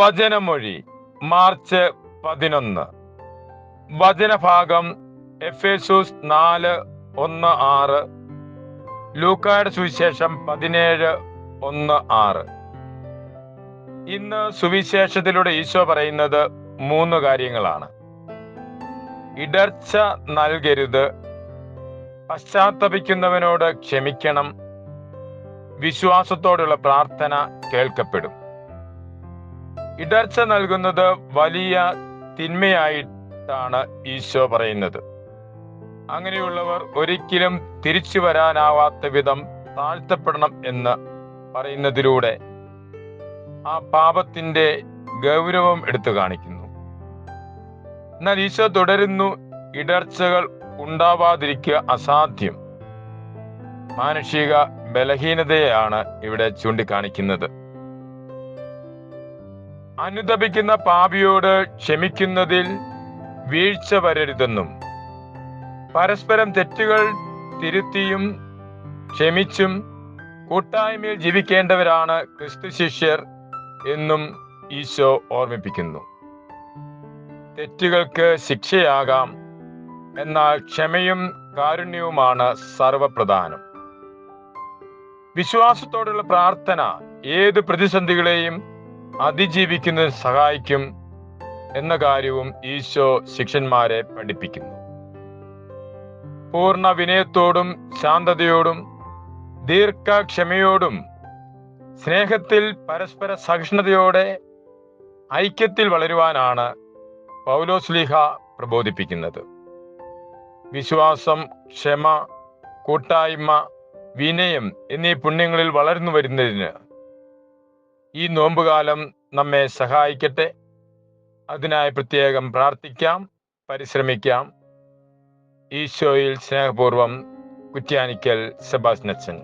വചനമൊഴി March പതിനൊന്ന്. വചനഭാഗം Ephesus നാല് ഒന്ന് ആറ്. ലൂക്കായുടെ സുവിശേഷം പതിനേഴ് ഒന്ന് ആറ്. ഇന്ന് സുവിശേഷത്തിലൂടെ ഈശോ പറയുന്നത് മൂന്ന് കാര്യങ്ങളാണ്. ഇടർച്ച നൽകരുത്. പശ്ചാത്തപിക്കുന്നവനോട് ക്ഷമിക്കണം. വിശ്വാസത്തോടുള്ള പ്രാർത്ഥന കേൾക്കപ്പെടും. ഇടർച്ച നൽകുന്നത് വലിയ തിന്മയായിട്ടാണ് ഈശോ പറയുന്നത്. അങ്ങനെയുള്ളവർ ഒരിക്കലും തിരിച്ചു വരാനാവാത്ത വിധം താഴ്ത്തപ്പെടണം എന്ന് പറയുന്നതിലൂടെ ആ പാപത്തിന്റെ ഗൗരവം എടുത്തു കാണിക്കുന്നു. എന്നാൽ ഈശോ തുടരുന്നു ഇടർച്ചകൾ ഉണ്ടാവാതിരിക്കുക അസാധ്യം. മാനുഷിക ബലഹീനതയാണ് ഇവിടെ ചൂണ്ടിക്കാണിക്കുന്നത്. അനുദപിക്കുന്ന പാപിയോട് ക്ഷമിക്കുന്നതിൽ വീഴ്ച വരരുതെന്നും പരസ്പരം തെറ്റുകൾ തിരുത്തിയും ക്ഷമിച്ചും കൂട്ടായ്മയിൽ ജീവിക്കേണ്ടവരാണ് ക്രിസ്തു ശിഷ്യർ എന്നും ഈശോ ഓർമ്മിപ്പിക്കുന്നു. തെറ്റുകൾക്ക് ശിക്ഷയാകാം എന്നാൽ ക്ഷമയും കാരുണ്യവുമാണ് സർവപ്രധാനം. വിശ്വാസത്തോടുള്ള പ്രാർത്ഥന ഏത് പ്രതിസന്ധികളെയും അതിജീവിക്കുന്നതിന് സഹായിക്കും എന്ന കാര്യവും ഈശോ ശിഷ്യന്മാരെ പഠിപ്പിക്കുന്നു. പൂർണ വിനയത്തോടും ശാന്തതയോടും ദീർഘക്ഷമയോടും സ്നേഹത്തിൽ പരസ്പര സഹിഷ്ണുതയോടെ ഐക്യത്തിൽ വളരുവാനാണ് പൗലോസ്ലിഹ പ്രബോധിപ്പിക്കുന്നത്. വിശ്വാസം ക്ഷമ കൂട്ടായ്മ വിനയം എന്നീ പുണ്യങ്ങളിൽ വളർന്നു വരുന്നതിന് ഈ നോമ്പുകാലം നമ്മെ സഹായിക്കട്ടെ. അതിനായി പ്രത്യേകം പ്രാർത്ഥിക്കാം പരിശ്രമിക്കാം. ഈശോയിൽ സ്നേഹപൂർവം കുറ്റ്യാനിക്കൽ സെബാസ്നച്ചൻ